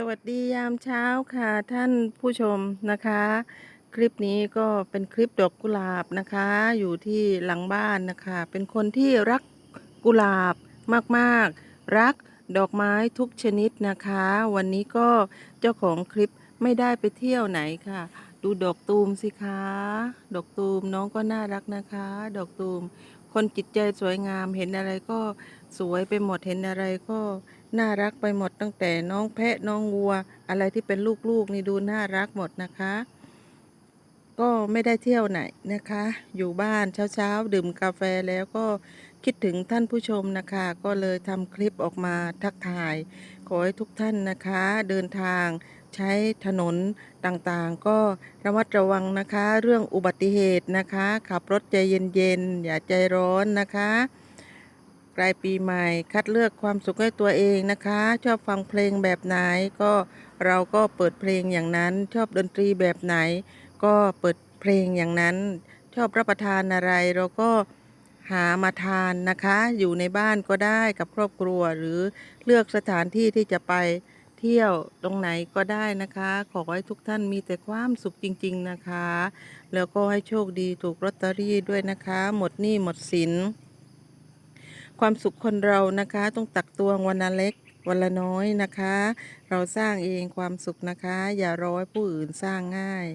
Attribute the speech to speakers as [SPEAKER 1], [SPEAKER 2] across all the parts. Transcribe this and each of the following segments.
[SPEAKER 1] สวัสดียามเช้าค่ะท่านผู้ชมนะคะ คลิปนี้ก็เป็นคลิปดอกกุหลาบนะคะ อยู่ที่หลังบ้านนะคะ เป็นคนที่รักกุหลาบมากๆ รักดอกไม้ทุกชนิดนะคะ วันนี้ก็เจ้าของคลิปไม่ได้ไปเที่ยวไหนค่ะ ดูดอกตูมสิคะ ดอกตูมน้องก็น่ารักนะคะ ดอกตูม คนจิตใจสวยงามเห็นอะไรก็สวยไปหมดเห็นอะไรก็ น่ารักไปหมดตั้งแต่น้องแพะน้องวัว อะไรที่เป็นลูกๆนี่ดูน่ารักหมดนะคะ ก็ไม่ได้เที่ยวไหนนะคะ อยู่บ้านเช้าๆดื่มกาแฟแล้วก็คิดถึงท่านผู้ชมนะคะ ก็เลยทำคลิปออกมาทักทาย ขอให้ทุกท่านนะคะ เดินทางใช้ถนนต่างๆ ก็ระมัดระวังนะคะ เรื่องอุบัติเหตุนะคะ ขับรถใจเย็นๆ อย่าใจร้อนนะคะ ปลายปีใหม่ คัดเลือกความสุขให้ตัวเองนะคะ ชอบฟังเพลงแบบไหนก็เราก็เปิดเพลงอย่างนั้น ชอบดนตรีแบบไหน ก็เปิดเพลงอย่างนั้น ชอบรับประทานอะไรเราก็หามาทานนะคะ อยู่ในบ้านก็ได้กับครอบครัวหรือเลือกสถานที่ที่จะไปเที่ยวตรงไหนก็ได้นะคะ ขอให้ทุกท่านมีแต่ความสุขจริง ๆนะคะ แล้วก็ให้โชคดีถูกลอตเตอรี่ด้วยนะคะ หมดหนี้หมดสิน ความสุขคนเรานะคะต้องตักตวงวันละเล็กวันละน้อยนะคะ เราสร้างเองความสุขนะคะ อย่ารอให้ผู้อื่นสร้างง่าย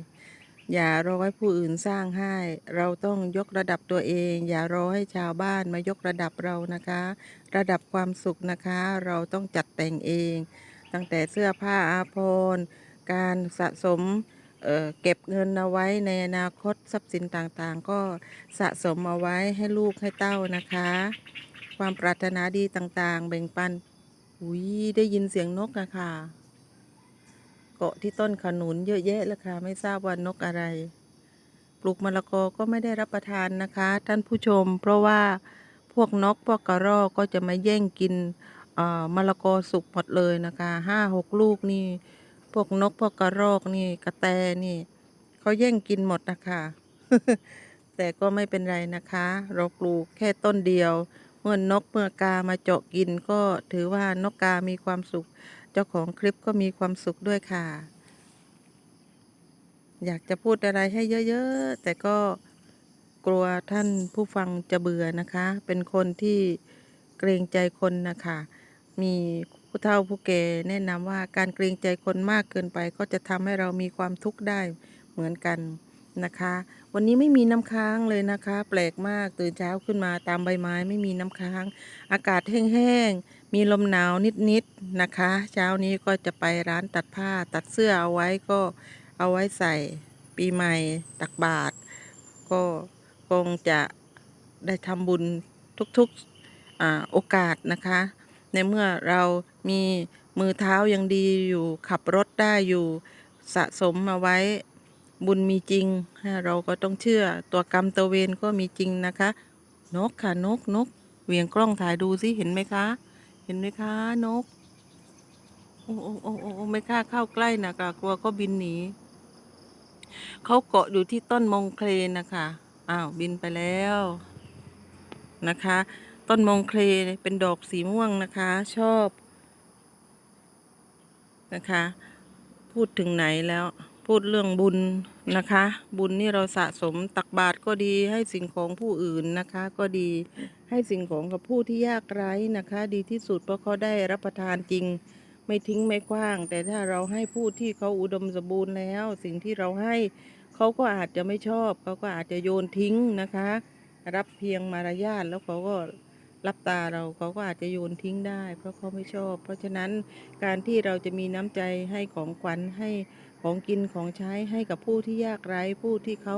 [SPEAKER 1] อย่ารอให้ผู้อื่นสร้างให้ เราต้องยกระดับตัวเอง อย่ารอให้ชาวบ้านมายกระดับเรานะคะ ระดับความสุขนะคะ เราต้องจัดแต่งเอง ตั้งแต่เสื้อผ้าอาภรณ์การสะสมเอ่อเก็บเงินเอาไว้ในอนาคตทรัพย์สินต่างๆ ก็สะสมเอาไว้ให้ลูกให้เต้านะคะ ความปรารถนาดีต่างๆ แบ่งปันอุ้ยได้ยินเสียงนกอะค่ะ เกาะที่ต้นขนุนเยอะแยะเลยค่ะ ไม่ทราบว่านกอะไร ปลูกมะละกอก็ไม่ได้รับประทานนะคะ ท่านผู้ชม เพราะว่าพวกนกพวกกระรอกก็จะมาแย่งกินมะละกอสุกหมดเลยนะคะห้าหกลูกนี่ พวกนกพวกกระรอกนี่กระแตนี่เขาแย่งกินหมดนะคะแต่ก็ไม่เป็นไรนะคะ เราปลูกแค่ต้นเดียว เมื่อนกเมื่อกามาเจาะกินก็ถือว่านกกามีความสุข เจ้าของคลิปก็มีความสุขด้วยค่ะ อยากจะพูดอะไรให้เยอะๆ แต่ก็กลัวท่านผู้ฟังจะเบื่อนะคะ เป็นคนที่เกรงใจคนนะคะ มีผู้เฒ่าผู้แก่แนะนำว่าการเกรงใจคนมากเกินไป ก็จะทำให้เรามีความทุกข์ได้เหมือนกันนะคะ วันนี้ไม่มีน้ำค้างเลยนะคะ แปลกมากตื่นเช้าขึ้นมาตามใบไม้ไม่มีน้ำค้าง อากาศแห้งๆมีลมหนาวนิดๆนะคะ เช้านี้ก็จะไปร้านตัดผ้าตัดเสื้อเอาไว้ก็เอาไว้ใส่ปีใหม่ตักบาตรก็คงจะได้ทำบุญทุกๆอโอกาสนะคะ ในเมื่อเรามีมือเท้ายังดีอยู่ขับรถได้อยู่สะสมมาไว้ บุญมีจริง เราก็ต้องเชื่อตัวกรรมตัวเวรก็มีจริงนะคะ นกค่ะนกนกเหวี่ยงกล้องถ่ายดูสิเห็นไหมคะ เห็นไหมคะนก โอ้โอ้โอ้โอ้โอไม่กล้าเข้าใกล้นะคะกลัวก็บินหนีเขาเกาะอยู่ที่ต้นมงเคลนนะคะอ้าวบินไปแล้วนะคะ ต้นมงเคลเป็นดอกสีม่วงนะคะ ชอบ นะคะ พูดถึงไหนแล้ว พูดเรื่องบุญนะคะ บุญนี่เราสะสมตักบาตรก็ดีให้สิ่งของผู้อื่นนะคะ ก็ดีให้สิ่งของกับผู้ที่ยากไร้นะคะ ดีที่สุดเพราะเขาได้รับประทานจริง ไม่ทิ้งไม่กว้าง แต่ถ้าเราให้ผู้ที่เขาอุดมสมบูรณ์แล้ว สิ่งที่เราให้เขาก็อาจจะไม่ชอบเขาก็อาจจะโยนทิ้งนะคะ รับเพียงมารยาทแล้วเขาก็รับตาเราเขาก็อาจจะโยนทิ้งได้ เพราะเขาไม่ชอบ เพราะฉะนั้นการที่เราจะมีน้ำใจให้ของขวัญให้ ของกินของใช้ให้กับผู้ที่ยากไร้ผู้ที่เขา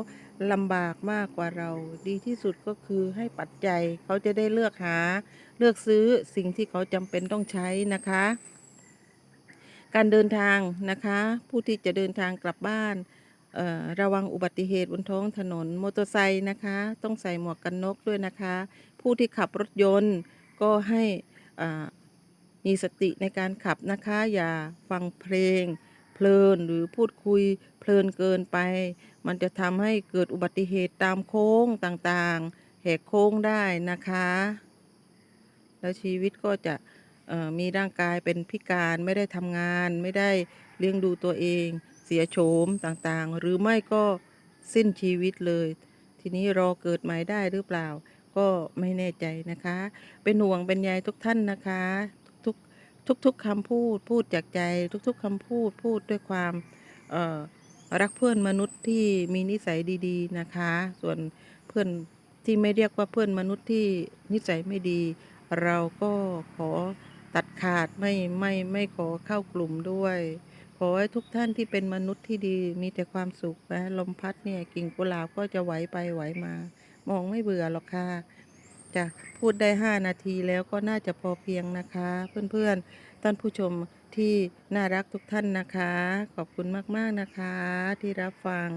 [SPEAKER 1] ลำบากมากกว่าเรา ดีที่สุดก็คือให้ปัจจัยเขาจะได้เลือกหา เลือกซื้อสิ่งที่เขาจำเป็นต้องใช้นะคะ การเดินทางนะคะ ผู้ที่จะเดินทางกลับบ้านระวังอุบัติเหตุบนท้องถนนมอเตอร์ไซค์นะคะ ต้องใส่หมวกกันน็อกด้วยนะคะ ผู้ที่ขับรถยนต์ก็ให้มีสติในการขับนะคะ อย่าฟังเพลง เพลินหรือพูดคุยเพลินเกินไป มันจะทำให้เกิดอุบัติเหตุตามโค้งต่างๆ แหกโค้งได้นะคะ แล้วชีวิตก็จะมีร่างกายเป็นพิการไม่ได้ทำงาน ไม่ได้เลี้ยงดูตัวเอง เสียโฉมต่างๆ หรือไม่ก็สิ้นชีวิตเลย ทีนี้รอเกิดใหม่ได้หรือเปล่า ก็ไม่แน่ใจนะคะ เป็นห่วงเป็นใยทุกท่านนะคะ ทุกๆคำพูดพูดจากใจ ทุกๆคำพูดพูดด้วยความรักเพื่อนมนุษย์ที่มีนิสัยดีๆนะคะ ส่วนเพื่อนที่ไม่เรียกว่าเพื่อนมนุษย์ที่นิสัยไม่ดี เราก็ขอตัดขาดไม่ไม่ไม่ขอเข้ากลุ่มด้วย ขอให้ทุกท่านที่เป็นมนุษย์ที่ดีมีแต่ความสุขนะลมพัดเนี่ยกิ่งกุหลาบก็จะไหวไปไหวมา มองไม่เบื่อหรอกค่ะ จะพูดได้ห้านาทีแล้วก็น่าจะพอเพียงนะคะ เพื่อนๆท่านผู้ชมที่น่ารักทุกท่านนะคะ ขอบคุณมากๆนะคะที่รับฟัง